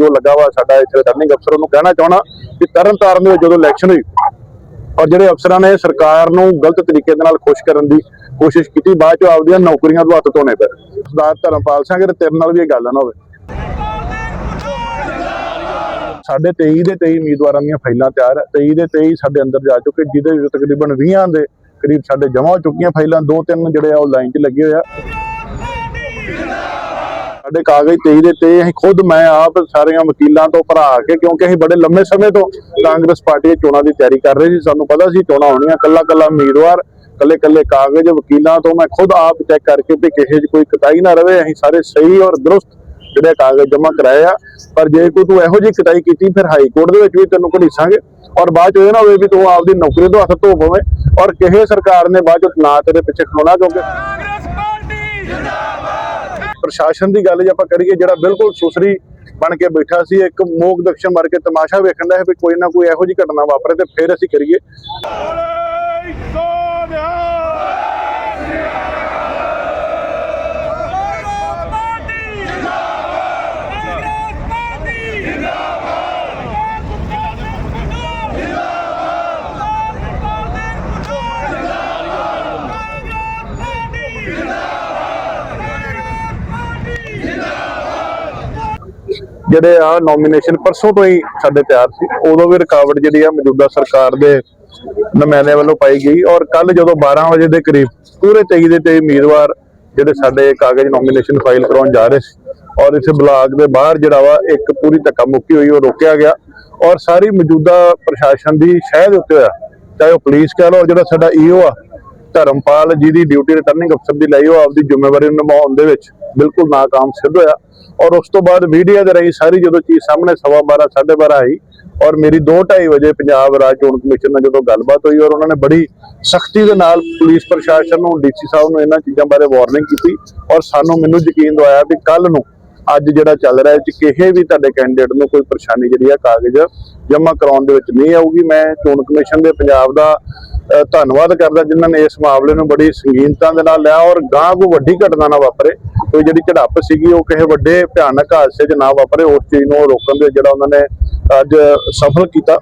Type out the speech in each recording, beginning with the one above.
ਈਓ ਲੱਗਾ ਵਾ ਸਾਡਾ ਇੱਥੇ ਰਿਟਰਨਿੰਗ ਅਫਸਰ ਉਹਨੂੰ ਕਹਿਣਾ ਚਾਹਣਾ ਕਿ ਤਰਨ ਦੇ ਜਦੋਂ ਇਲੈਕਸ਼ਨ ਹੋਈ ਔਰ ਜਿਹੜੇ ਅਫਸਰਾਂ ਨੇ ਸਰਕਾਰ ਨੂੰ ਗਲਤ ਤਰੀਕੇ ਦੇ ਨਾਲ ਖੁਸ਼ ਕਰਨ ਦੀ ਕੋਸ਼ਿਸ਼ ਕੀਤੀ, ਬਾਅਦ ਚ ਆਪਦੀਆਂ ਨੌਕਰੀਆਂ ਤੋਂ ਹੱਥ ਧੋਣੇ ਪਏ। ਸਰਦਾਰ ਧਰਮਪਾਲ ਸਿੰਘ ਤੇ ਤੇਰੇ ਨਾਲ ਵੀ ਇਹ ਗੱਲ ਨਾ ਹੋਵੇ। ਸਾਡੇ 23 ਦੇ 23 ਉਮੀਦਵਾਰਾਂ ਦੀਆਂ ਫਾਈਲਾਂ ਤਿਆਰ ਹੈ 23 ਦੇ 23 ਸਾਡੇ ਅੰਦਰ ਜਾ ਚੁੱਕੇ, ਜਿਹਦੇ ਵਿੱਚ ਤਕਰੀਬਨ 20 ਦੇ ਕਰੀਬ ਸਾਡੇ ਜਮ੍ਹਾਂ ਹੋ ਚੁੱਕੀਆਂ ਫਾਈਲਾਂ। ਦੋ ਤਿੰਨ ਜਿਹੜੇ ਆ ਉਹ ਲਾਈਨ 'ਚ ਲੱਗੇ ਹੋਇਆ ਸਾਡੇ ਕਾਗਜ਼ 23 ਦੇ 23 ਅਸੀਂ ਖੁਦ, ਮੈਂ, ਆਪ, ਸਾਰੀਆਂ ਵਕੀਲਾਂ ਤੋਂ ਭਰਾ ਕੇ, ਕਿਉਂਕਿ ਅਸੀਂ ਬੜੇ ਲੰਮੇ ਸਮੇਂ ਤੋਂ ਕਾਂਗਰਸ ਪਾਰਟੀ ਦੇ ਚੋਣਾਂ ਦੀ ਤਿਆਰੀ ਕਰ ਰਹੇ ਸੀ, ਸਾਨੂੰ ਪਤਾ ਸੀ ਚੋਣਾਂ ਹੋਣੀਆਂ ਕੱਲਾ ਕੱਲਾ ਉਮੀਦਵਾਰ ਕੱਲੇ ਕੱਲੇ ਕਾਗਜ਼, ਵਕੀਲਾਂ ਤੋਂ, ਮੈਂ ਖੁਦ ਆਪ ਚੈੱਕ ਕਰਕੇ ਵੀ ਕਿਸੇ 'ਚ ਕੋਈ ਕਤਾਈ ਨਾ ਰਵੇ, ਅਸੀਂ ਸਾਰੇ ਸਹੀ ਔਰ ਦਰੁਸਤ ਜਿਹੜੇ ਕਾਗਜ਼ ਜਮ੍ਹਾਂ ਕਰਾਏ ਆ, ਪਰ ਜੇ ਕੋਈ ਤੂੰ ਇਹੋ ਜਿਹੀ ਕਟਾਈ ਕੀਤੀ, ਫਿਰ ਹਾਈ ਕੋਰਟ ਦੇ ਵਿੱਚ ਵੀ ਤੈਨੂੰ ਘੜੀਸਾਂਗੇ, ਔਰ ਬਾਅਦ ਚ ਇਹ ਨਾ ਹੋਵੇ ਵੀ ਤੂੰ ਆਪਦੀ ਨੌਕਰੀ ਤੋਂ ਹੱਥ ਧੋ ਪਵੇਂ, ਔਰ ਕਿਸੇ ਸਰਕਾਰ ਨੇ ਬਾਅਦ ਚ ਨਾ ਤੇਰੇ ਪਿੱਛੇ ਖਲੋਣਾ, ਕਿਉਂਕਿ ਕਾਂਗਰਸ ਪਾਰਟੀ! ਪ੍ਰਸ਼ਾਸਨ ਦੀ ਗੱਲ ਜੇ ਆਪਾਂ ਕਰੀਏ, ਜਿਹੜਾ ਬਿਲਕੁਲ ਸੁਸਰੀ ਬਣ ਕੇ ਬੈਠਾ ਸੀ, ਇੱਕ ਮੋਕ ਦਕਸ਼ਣ ਮਾਰ ਕੇ ਤਮਾਸ਼ਾ ਵੇਖਣ ਦਾ ਹੈ ਵੀ ਕੋਈ ਨਾ ਕੋਈ ਇਹੋ ਜਿਹੀ ਘਟਨਾ ਵਾਪਰੇ ਤੇ ਫਿਰ ਅਸੀਂ ਕਰੀਏ ਬੋਲੇ ਸੋਨਿਆ ਕਾਂਗਰਸ ਪਾਰਟੀ ਜਿੰਦਾਬਾਦ ਕਾਂਗਰਸ ਪਾਰਟੀ ਜਿੰਦਾਬਾਦ ਜਿੰਦਾਬਾਦ ਜਿਹੜੇ ਆ ਨੋਮੀਨੇਸ਼ਨ ਪਰਸੋਂ ਤੋਂ ਹੀ ਸਾਡੇ ਤਿਆਰ ਸੀ, ਉਦੋਂ ਵੀ ਰੁਕਾਵਟ ਜਿਹੜੀ ਆ ਮੌਜੂਦਾ ਸਰਕਾਰ ਦੇ ਨੁਮਾਇੰਦਿਆਂ ਵੱਲੋਂ ਪਾਈ ਗਈ ਔਰ ਕੱਲ ਜਦੋਂ 12 ਵਜੇ ਦੇ ਕਰੀਬ ਪੂਰੇ 23 ਦੇ 23 ਉਮੀਦਵਾਰ ਜਿਹੜੇ ਸਾਡੇ ਕਾਗਜ਼ ਨੋਮੀਨੇਸ਼ਨ ਫਾਈਲ ਕਰਾਉਣ ਜਾ ਰਹੇ ਸੀ ਔਰ ਇਸ ਬਲਾਕ ਦੇ ਬਾਹਰ ਜਿਹੜਾ ਵਾ ਇੱਕ ਪੂਰੀ ਧੱਕਾ ਮੁੱਕੀ ਹੋਈ, ਉਹ ਰੋਕਿਆ ਗਿਆ ਔਰ ਸਾਰੀ ਮੌਜੂਦਾ ਪ੍ਰਸ਼ਾਸਨ ਦੀ ਸ਼ਹਿ ਦੇ ਉੱਤੇ ਹੋਇਆ ਚਾਹੇ ਉਹ ਪੁਲਿਸ ਕਹਿ ਲਓ ਜਿਹੜਾ ਸਾਡਾ ਈਓ ਆ, ਧਰਮਪਾਲ ਜਿਹਦੀ ਡਿਊਟੀ ਰਿਟਰਨਿੰਗ ਅਫਸਰ ਦੀ ਲਈ ਉਹ ਆਪਦੀ ਜ਼ਿੰਮੇਵਾਰੀ ਨੂੰ ਨਿਭਾਉਣ ਦੇ ਵਿੱਚ ਬਿਲਕੁਲ ਨਾਕਾਮ ਸਿੱਧ ਹੋਇਆ। ਔਰ ਉਸ ਤੋਂ ਬਾਅਦ ਮੀਡੀਆ ਦੇ ਰਾਹੀਂ ਸਾਰੀ ਜਦੋਂ ਚੀਜ਼ ਸਾਹਮਣੇ ਸਵਾ 12 12:30 ਆਈ ਔਰ ਮੇਰੀ 2:30 ਵਜੇ ਪੰਜਾਬ ਰਾਜ ਚੋਣ ਕਮਿਸ਼ਨ ਨਾਲ ਜਦੋਂ ਗੱਲਬਾਤ ਹੋਈ ਔਰ ਉਹਨਾਂ ਨੇ ਬੜੀ ਸਖਤੀ ਦੇ ਨਾਲ ਪੁਲਿਸ ਪ੍ਰਸ਼ਾਸਨ ਨੂੰ, ਡੀਸੀ ਸਾਹਿਬ ਨੂੰ ਇਹਨਾਂ ਚੀਜ਼ਾਂ ਬਾਰੇ ਵਾਰਨਿੰਗ ਕੀਤੀ ਔਰ ਸਾਨੂੰ ਮੈਨੂੰ ਯਕੀਨ ਦਵਾਇਆ ਵੀ ਕੱਲ ਨੂੰ ਅੱਜ ਜਿਹੜਾ ਚੱਲ ਰਿਹਾ ਇਹ ਚ ਕਿਸੇ ਵੀ ਤੁਹਾਡੇ ਕੈਂਡੀਡੇਟ ਨੂੰ ਕੋਈ ਪਰੇਸ਼ਾਨੀ ਜਿਹੜੀ ਆ ਕਾਗਜ਼ ਜਮ੍ਹਾਂ ਕਰਾਉਣ ਦੇ ਵਿੱਚ ਨਹੀਂ ਆਊਗੀ। ਮੈਂ ਚੋਣ ਕਮਿਸ਼ਨ ਦੇ ਪੰਜਾਬ ਦਾ ਧੰਨਵਾਦ ਕਰਦਾ ਜਿਨ੍ਹਾਂ ਨੇ ਇਸ ਮਾਮਲੇ ਨੂੰ ਬੜੀ ਸੰਗੀਨਤਾ ਦੇ ਨਾਲ ਲਿਆ ਔਰ ਗਾਂ ਕੋਈ ਵੱਡੀ ਘਟਨਾ ਨਾ ਵਾਪਰੇ। ਕੋਈ ਜਿਹੜੀ ਝੜਪ ਸੀਗੀ ਉਹ ਕਿਸੇ ਵੱਡੇ ਭਿਆਨਕ ਹਾਦਸੇ 'ਚ ਨਾ ਵਾਪਰੇ, ਉਸ ਚੀਜ਼ ਨੂੰ ਰੋਕਣ ਦੇ ਜਿਹੜਾ ਉਹਨਾਂ ਨੇ ਅੱਜ ਸਫਲ ਕੀਤਾ।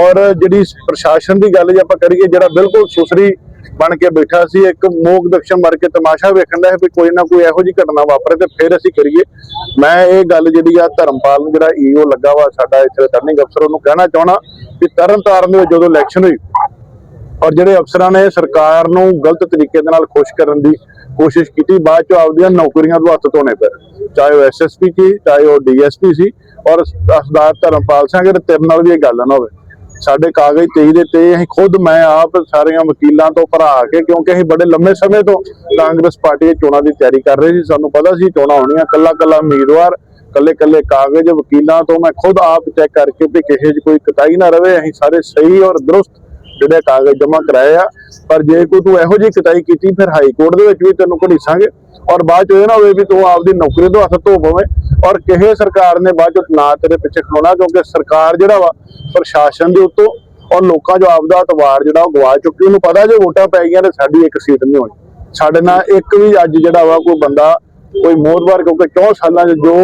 ਔਰ ਜਿਹੜੀ ਪ੍ਰਸ਼ਾਸਨ ਦੀ ਗੱਲ ਜੇ ਆਪਾਂ ਕਰੀਏ, ਜਿਹੜਾ ਬਿਲਕੁਲ ਸੁਸਰੀ ਬਣ ਕੇ ਬੈਠਾ ਸੀ, ਇੱਕ ਮੋਗ ਦਕਸ਼ਨ ਮਾਰ ਕੇ ਤਮਾਸ਼ਾ ਵੇਖਣ ਦਾ ਹੈ ਵੀ ਕੋਈ ਨਾ ਕੋਈ ਇਹੋ ਜਿਹੀ ਘਟਨਾ ਵਾਪਰੇ ਤੇ ਫਿਰ ਅਸੀਂ ਕਰੀਏ। ਮੈਂ ਇਹ ਗੱਲ ਜਿਹੜੀ ਆ ਧਰਮਪਾਲ ਨੂੰ, ਜਿਹੜਾ ਈਓ ਲੱਗਾ ਵਾ ਸਾਡਾ ਇੱਥੇ ਰਿਟਰਨਿੰਗ ਅਫਸਰ ਉਹਨੂੰ ਕਹਿਣਾ ਚਾਹਣਾ ਕਿ ਤਰਨ ਤਾਰਨ ਦੇ ਜਦੋਂ ਇਲੈਕਸ਼ਨ ਹੋਈ, ਔਰ ਜਿਹੜੇ ਅਫਸਰਾਂ ਨੇ ਸਰਕਾਰ ਨੂੰ ਗਲਤ ਤਰੀਕੇ ਦੇ ਨਾਲ ਖੁਸ਼ ਕਰਨ ਦੀ ਕੋਸ਼ਿਸ਼ ਕੀਤੀ, ਬਾਅਦ ਚ ਆਪਦੀਆਂ ਨੌਕਰੀਆਂ ਤੋਂ ਹੱਥ ਧੋਣੇ ਪਏ। ਚਾਹੇ ਉਹ ਐਸਐਸਪੀ ਸੀ, ਚਾਹੇ ਉਹ ਡੀਐਸਪੀ ਸੀ, ਔਰ ਸਰਦਾਰ ਧਰਮਪਾਲ ਸਿੰਘ ਤੇ ਤੇਰੇ ਨਾਲ ਵੀ ਇਹ ਗੱਲ ਨਾ ਹੋਵੇ, ਸਾਡੇ ਕਾਗਜ਼ 23 ਦੇ 23 ਅਸੀਂ ਖੁਦ, ਮੈਂ, ਆਪ ਸਾਰੀਆਂ ਵਕੀਲਾਂ ਤੋਂ ਭਰਾ ਕੇ, ਕਿਉਂਕਿ ਅਸੀਂ ਬੜੇ ਲੰਮੇ ਸਮੇਂ ਤੋਂ ਕਾਂਗਰਸ ਪਾਰਟੀ ਦੇ ਚੋਣਾਂ ਦੀ ਤਿਆਰੀ ਕਰ ਰਹੇ ਸੀ, ਸਾਨੂੰ ਪਤਾ ਸੀ ਚੋਣਾਂ ਹੋਣੀਆਂ ਕੱਲਾ ਕੱਲਾ ਉਮੀਦਵਾਰ ਕੱਲੇ ਕੱਲੇ ਕਾਗਜ਼ ਵਕੀਲਾਂ ਤੋਂ ਮੈਂ ਖੁਦ ਆਪ ਚੈੱਕ ਕਰਕੇ ਵੀ ਕਿਸੇ 'ਚ ਕੋਈ ਕਤਾਈ ਨਾ ਰਵੇ, ਅਸੀਂ ਸਾਰੇ ਸਹੀ ਔਰ ਦਰੁਸਤ ਜਿਹੜੇ ਕਾਗਜ਼ ਜਮ੍ਹਾਂ ਕਰਾਏ ਆ, ਪਰ ਜੇ ਕੋਈ ਤੂੰ ਇਹੋ ਜਿਹੀ ਕਤਾਈ ਕੀਤੀ, ਫਿਰ ਹਾਈ ਕੋਰਟ ਦੇ ਵਿੱਚ ਵੀ ਤੈਨੂੰ ਘੜੀਸਾਂਗੇ। ਔਰ ਬਾਅਦ ਚ ਇਹ ਨਾ ਹੋਵੇ ਵੀ ਤੂੰ ਆਪਦੀ ਨੌਕਰੀ ਤੋਂ ਹੱਥ ਧੋ ਪਵੇਂ। ਔਰ ਕਿਸੇ ਸਰਕਾਰ ਨੇ ਬਾਅਦ ਚ ਨਾ ਤੇਰੇ ਪਿੱਛੇ ਖਲੋਣਾ, ਕਿਉਂਕਿ ਸਰਕਾਰ ਜਿਹੜਾ ਵਾ, ਪ੍ਰਸ਼ਾਸਨ ਦੇ ਉੱਤੋਂ ਔਰ ਲੋਕਾਂ ਜੋ ਆਪਦਾ ਅਤਵਾਰ ਜਿਹੜਾ ਉਹ ਗਵਾ ਚੁੱਕੀ। ਉਹਨੂੰ ਪਤਾ ਜੇ ਵੋਟਾਂ ਪੈ ਗਈਆਂ ਤੇ ਸਾਡੀ ਇੱਕ ਸੀਟ ਨਹੀਂ ਹੋਣੀ। ਸਾਡੇ ਨਾਲ ਇੱਕ ਵੀ ਅੱਜ ਜਿਹੜਾ ਵਾ, ਕੋਈ ਬੰਦਾ ਕੋਈ ਮੋਦਵਾਰ ਕਿਉਂਕਿ 4 ਸਾਲਾਂ 'ਚ ਜੋ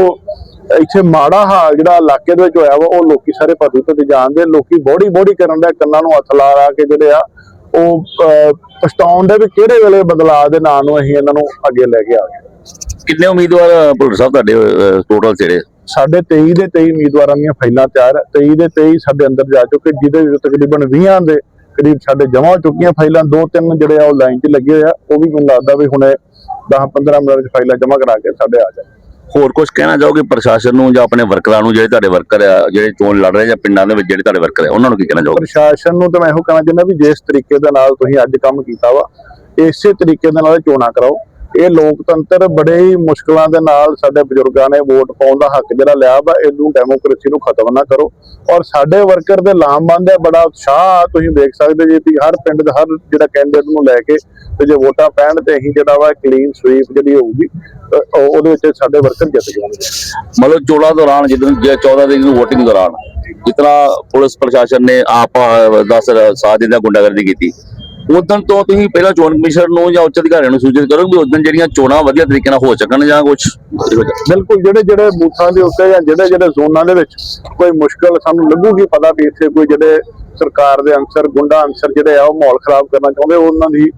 ਇੱਥੇ ਮਾੜਾ ਹਾਲ ਜਿਹੜਾ ਇਲਾਕੇ ਦੇ ਵਿੱਚ ਹੋਇਆ ਵਾ ਉਹ ਲੋਕੀ ਸਾਰੇ ਪਤੀ ਪਤੀ ਜਾਣਦੇ ਲੋਕੀ ਬੋੜੀ ਬੋੜੀ ਕਰਨ ਦਾ ਕੰਨਾਂ ਨੂੰ ਹੱਥ ਲਾ ਲਾ ਕੇ ਜਿਹੜੇ ਆ ਉਹ ਪਛਤਾਉਣ ਦੇ ਵੀ ਕਿਹੜੇ ਵੇਲੇ ਬਦਲਾਅ ਦੇ ਨਾਂ ਨੂੰ ਅਸੀਂ ਇਹਨਾਂ ਨੂੰ ਅੱਗੇ ਲੈ ਕੇ ਆ ਗਏ। ਕਿੰਨੇ ਉਮੀਦਵਾਰ ਭੁੱਲਰ ਸਾਹਿਬ ਤੁਹਾਡੇ ਟੋਟਲ ਜਿਹੜੇ? ਸਾਡੇ 23 ਦੇ 23 ਉਮੀਦਵਾਰਾਂ ਦੀਆਂ ਫਾਈਲਾਂ ਤਿਆਰ ਹੈ 23 ਦੇ 23 ਸਾਡੇ ਅੰਦਰ ਜਾ ਚੁੱਕੇ ਜਿਹਦੇ ਵਿੱਚ ਤਕਰੀਬਨ 20 ਦੇ ਕਰੀਬ ਸਾਡੇ ਜਮ੍ਹਾਂ ਹੋ ਚੁੱਕੀਆਂ ਫਾਈਲਾਂ ਦੋ ਤਿੰਨ ਜਿਹੜੇ ਆ ਉਹ ਲਾਈਨ 'ਚ ਲੱਗੇ ਹੋਏ ਆ ਉਹ ਵੀ ਮੈਨੂੰ ਲੱਗਦਾ ਵੀ ਹੁਣੇ 10 15 ਮਿੰਟ ਵਿੱਚ ਫਾਈਲਾਂ ਜਮ੍ਹਾਂ ਕਰਾ ਕੇ ਸਾਡੇ ਆ ਜਾਣ ਹੋਰ ਕੁਝ ਕਹਿਣਾ ਚਾਹੋਗੇ ਪ੍ਰਸ਼ਾਸਨ ਨੂੰ ਜਾਂ ਆਪਣੇ ਵਰਕਰਾਂ ਨੂੰ ਜਿਹੜੇ ਤੁਹਾਡੇ ਵਰਕਰ ਆ, ਜਿਹੜੇ ਚੋਣ ਲੜ ਰਹੇ ਜਾਂ ਪਿੰਡਾਂ ਦੇ ਵਿੱਚ ਜਿਹੜੇ ਤੁਹਾਡੇ ਵਰਕਰ ਆ, ਉਹਨਾਂ ਨੂੰ ਕੀ ਕਹਿਣਾ ਚਾਹੋਗੇ? ਪ੍ਰਸ਼ਾਸਨ ਨੂੰ ਤਾਂ ਮੈਂ ਇਹੋ ਕਹਿਣਾ ਚਾਹੁੰਦਾ ਵੀ ਜਿਸ ਤਰੀਕੇ ਦੇ ਨਾਲ ਤੁਸੀਂ ਅੱਜ ਕੰਮ ਕੀਤਾ ਵਾ, ਇਸੇ ਤਰੀਕੇ ਦੇ ਨਾਲ ਚੋਣਾਂ ਕਰਾਓ। ਇਹ ਲੋਕਤੰਤਰ ਬੜੇ ਹੀ ਮੁਸ਼ਕਲਾਂ ਦੇ ਨਾਲ ਸਾਡੇ ਬਜ਼ੁਰਗਾਂ ਨੇ ਵੋਟ ਪਾਉਣ ਦਾ ਹੱਕ ਜਿਹੜਾ ਲਿਆ ਵਾ, ਇਹਨੂੰ ਡੈਮੋਕ੍ਰੇਸੀ ਨੂੰ ਖਤਮ ਨਾ ਕਰੋ। ਔਰ ਸਾਡੇ ਵਰਕਰ ਦੇ ਲਾਮਬੰਦ ਹੈ, ਬੜਾ ਉਤਸ਼ਾਹ ਤੁਸੀਂ ਦੇਖ ਸਕਦੇ ਜੇ ਵੀ ਹਰ ਪਿੰਡ ਦਾ, ਹਰ ਜਿਹੜਾ ਕੈਂਡੀਡੇਟ ਨੂੰ ਲੈ ਕੇ ਤੇ ਜੇ ਵੋਟਾਂ ਪੈਣ ਤੇ ਅਸੀਂ ਜਿਹੜਾ ਵਾ ਕਲੀਨ ਸਵੀਪ ਜਿਹੜੀ ਹੋਊਗੀ ਉਹਦੇ ਵਿੱਚ ਸਾਡੇ ਵਰਕਰ ਜਿੱਤ ਜਾਣਗੇ। ਮਤਲਬ ਚੋਣਾਂ ਦੌਰਾਨ ਜਦੋਂ ਜੇ 14 ਤਰੀਕ ਨੂੰ VOTING ਦੌਰਾਨ ਜਿਤਨਾ ਪੁਲਿਸ ਪ੍ਰਸ਼ਾਸਨ ਨੇ ਆਪ 10 ਸਾਥ ਦਿੰਦਾ ਗੁੰਡਾਗਰਦੀ ਕੀਤੀ। ਉਦੋਂ ਤੋਂ ਤੁਸੀਂ ਪਹਿਲਾਂ ਚੋਣ ਕਮਿਸ਼ਨਰ ਨੂੰ ਜਾਂ ਉੱਚ ਅਧਿਕਾਰੀਆਂ ਨੂੰ ਸੂਚਿਤ ਕਰੋ ਵੀ ਉਦੋਂ ਜਿਹੜੀਆਂ ਚੋਣਾਂ ਵਧੀਆ ਤਰੀਕੇ ਨਾਲ ਹੋ ਸਕਣ ਜਾਂ ਕੁਝ ਬਿਲਕੁਲ, ਜਿਹੜੇ ਜਿਹੜੇ ਬੂਥਾਂ ਦੇ ਉੱਤੇ ਜਾਂ ਜਿਹੜੇ ਜਿਹੜੇ ਜ਼ੋਨਾਂ ਦੇ ਵਿੱਚ ਕੋਈ ਮੁਸ਼ਕਲ ਸਾਨੂੰ ਲੱਗੂਗੀ ਪਤਾ ਵੀ ਇੱਥੇ ਕੋਈ ਜਿਹੜੇ ਸਰਕਾਰ ਦੇ ਅਨਸਰ, ਗੁੰਡਾ ਅਨਸਰ ਜਿਹੜੇ ਆ, ਉਹ ਮਾਹੌਲ ਖਰਾਬ ਕਰਨਾ ਚਾਹੁੰਦੇ, ਉਹਨਾਂ ਦੀ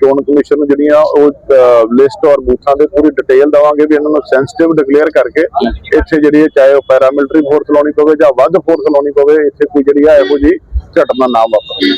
ਚੋਣ ਕਮਿਸ਼ਨ ਨੂੰ ਜਿਹੜੀਆਂ ਉਹ ਲਿਸਟ ਔਰ ਬੂਥਾਂ ਦੇ ਪੂਰੀ ਡਿਟੇਲ ਦਵਾਂਗੇ ਵੀ ਇਹਨਾਂ ਨੂੰ ਸੈਂਸਿਟਿਵ ਡਿਕਲੇਅਰ ਕਰਕੇ ਇੱਥੇ ਜਿਹੜੀ ਹੈ, ਚਾਹੇ ਉਹ ਪੈਰਾਮਿਲਟਰੀ ਫੋਰਸ ਲਾਉਣੀ ਪਵੇ ਜਾਂ ਵੱਧ ਫੋਰਸ ਲਾਉਣੀ ਪਵੇ, ਇੱਥੇ ਕੋਈ ਜਿਹੜੀ ਹੈ, ਇਹੋ ਜੀ ਘਟਨਾ ਨਾ ਵਾਪਰੇ।